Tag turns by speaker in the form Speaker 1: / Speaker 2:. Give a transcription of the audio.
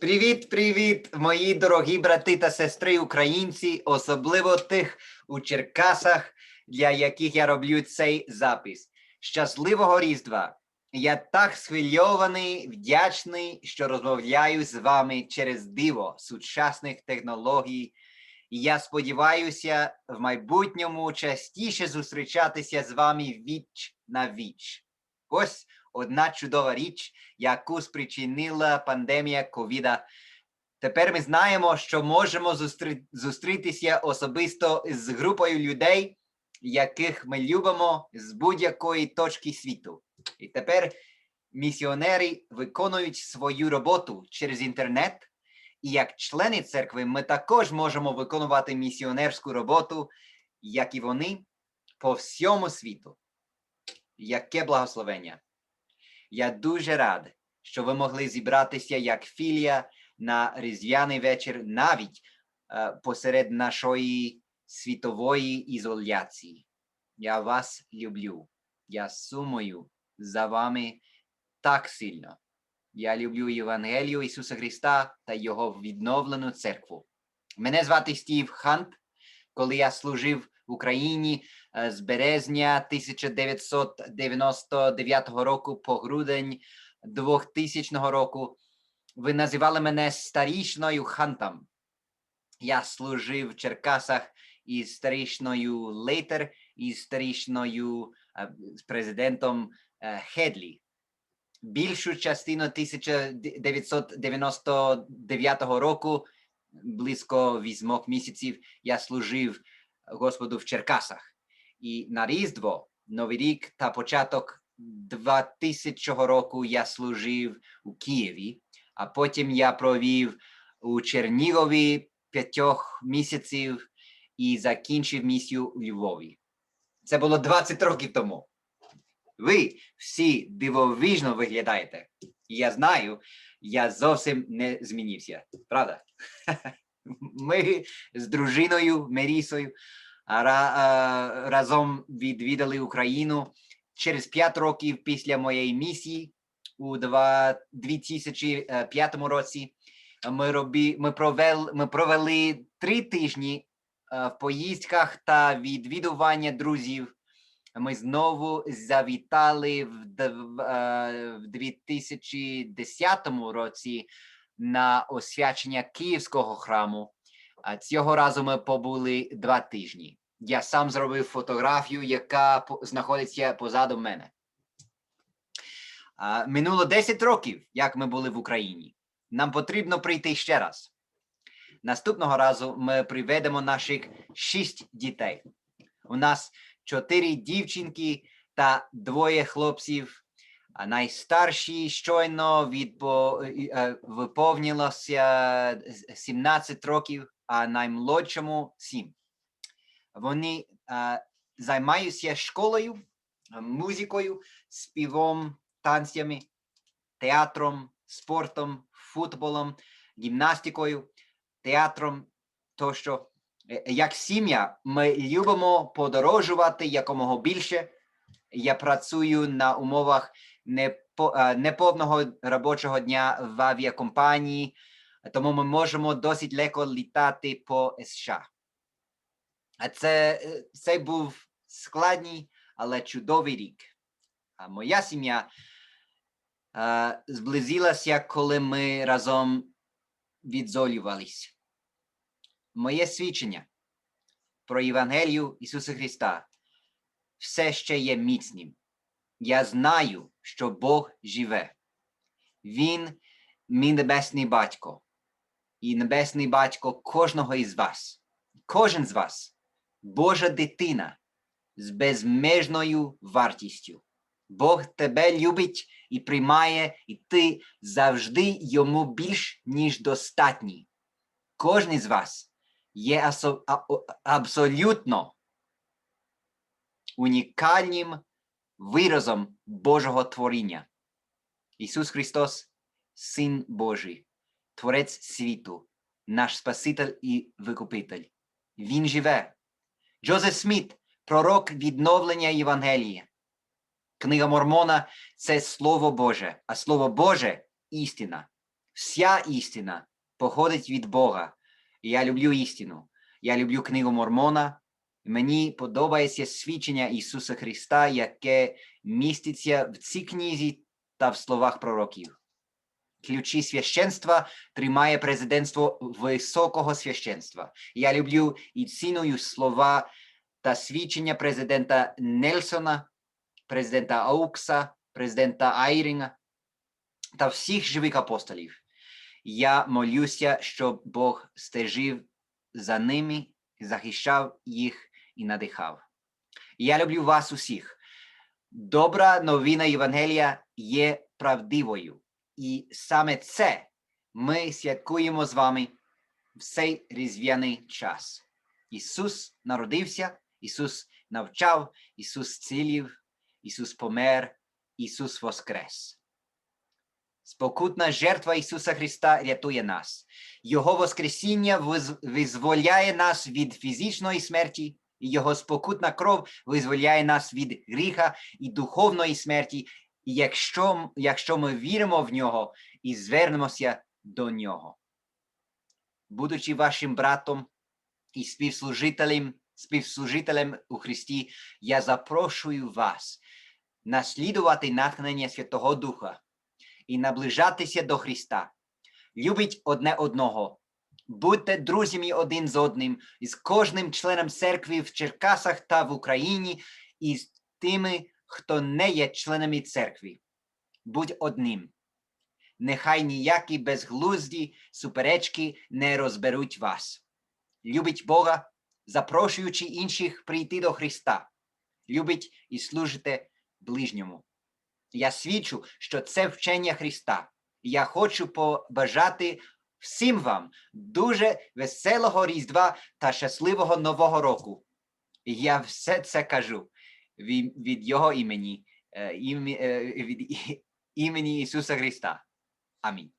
Speaker 1: Привіт, привіт, мої дорогі брати та сестри українці, особливо тих у Черкасах, для яких я роблю цей запис. Щасливого Різдва! Я так схвильований, вдячний, що розмовляю з вами через диво сучасних технологій. Я сподіваюся в майбутньому частіше зустрічатися з вами віч на віч. Ось одна чудова річ, яку спричинила пандемія ковіда. Тепер ми знаємо, що можемо зустри... зустрітися особисто з групою людей, яких ми любимо з будь-якої точки світу. І тепер місіонери виконують свою роботу через інтернет. І як члени церкви ми також можемо виконувати місіонерську роботу, як і вони, по всьому світу. Яке благословення! Я дуже рад, що ви могли зібратися як філія на різдвяний вечір навіть е, посеред нашої світової ізоляції. Я вас люблю. Я сумую за вами так сильно. Я люблю Євангелію Ісуса Христа та Його відновлену церкву. Мене звати Стів Хант. Коли я служив в Україні е, з березня 1999 року по грудень 2000 року, ви називали мене старішною хантом. Я служив в Черкасах із старішною Лейтер і старішною е, з президентом е, Хедлі. Більшу частину 1999 року, близько вісьмох місяців, я служив Господу в Черкасах. І на Різдво, Новий рік та початок 2000 року я служив у Києві, а потім я провів у Чернігові п'ятьох місяців і закінчив місію у Львові. Це було 20 років тому. Ви всі дивовижно виглядаєте. І я знаю, я зовсім не змінився. Правда? Ми з дружиною Мерісою разом відвідали Україну через 5 років після моєї місії у два- 2005 році. Ми, робі, ми, провели, ми провели три тижні е, в поїздках та відвідування друзів. Ми знову завітали в, дв- е, в 2010 році на освячення Київського храму. Цього разу ми побули два тижні. Я сам зробив фотографію, яка знаходиться позаду мене. Минуло 10 років, як ми були в Україні. Нам потрібно прийти ще раз. Наступного разу ми приведемо наших шість дітей. У нас чотири дівчинки та двоє хлопців. А найстарші щойно відпо... е, виповнилося 17 років, а наймолодшому 7. Вони е, займаються школою, музикою, співом, танцями, театром, спортом, футболом, гімнастикою, театром тощо. Е, Як сім'я, ми любимо подорожувати якомога більше. Я працюю на умовах неповного робочого дня в авіакомпанії, тому ми можемо досить легко літати по США. А це, е, це був складний, але чудовий рік. А моя сім'я е, зблизилася, коли ми разом відзолювались. Моє свідчення про Євангелію Ісуса Христа все ще є міцним. Я знаю, що Бог живе. Він мій небесний батько, і небесний батько кожного із вас. Кожен з вас Божа дитина з безмежною вартістю. Бог тебе любить і приймає, і ти завжди йому більш ніж достатній. Кожен із вас є абсолютно унікальним виразом Божого творіння. Ісус Христос, Син Божий, Творець світу, наш Спаситель і Викупитель. Він живе. Джозеф Сміт, пророк відновлення Євангелія. Книга Мормона це Слово Боже, а Слово Боже істина. Вся істина походить від Бога. І я люблю істину. Я люблю книгу Мормона. Мені подобається свідчення Ісуса Христа, яке міститься в цій книзі та в словах пророків. Ключі священства тримає президентство високого священства. Я люблю і ціную слова та свідчення президента Нельсона, президента Аукса, президента Айрінга та всіх живих апостолів. Я молюся, щоб Бог стежив за ними, захищав їх і надихав. Я люблю вас усіх. Добра новина Євангелія є правдивою. І саме це ми святкуємо з вами в цей різдвяний час. Ісус народився, Ісус навчав, Ісус цілів, Ісус помер, Ісус воскрес. Спокутна жертва Ісуса Христа рятує нас. Його Воскресіння визволяє нас від фізичної смерті, і Його спокутна кров визволяє нас від гріха і духовної смерті, якщо, якщо ми віримо в нього і звернемося до нього. Будучи вашим братом і співслужителем, співслужителем у Христі, я запрошую вас наслідувати натхнення Святого Духа і наближатися до Христа. Любіть одне одного. Будьте друзями один з одним, і з кожним членом церкви в Черкасах та в Україні, і з тими, хто не є членами церкви. Будь одним. Нехай ніякі безглузді суперечки не розберуть вас. Любіть Бога, запрошуючи інших прийти до Христа. Любіть і служите ближньому. Я свідчу, що це вчення Христа. Я хочу побажати всім вам дуже веселого Різдва та щасливого Нового року. Я все це кажу від, Його імені, е, е, від імені Ісуса Христа. Амінь.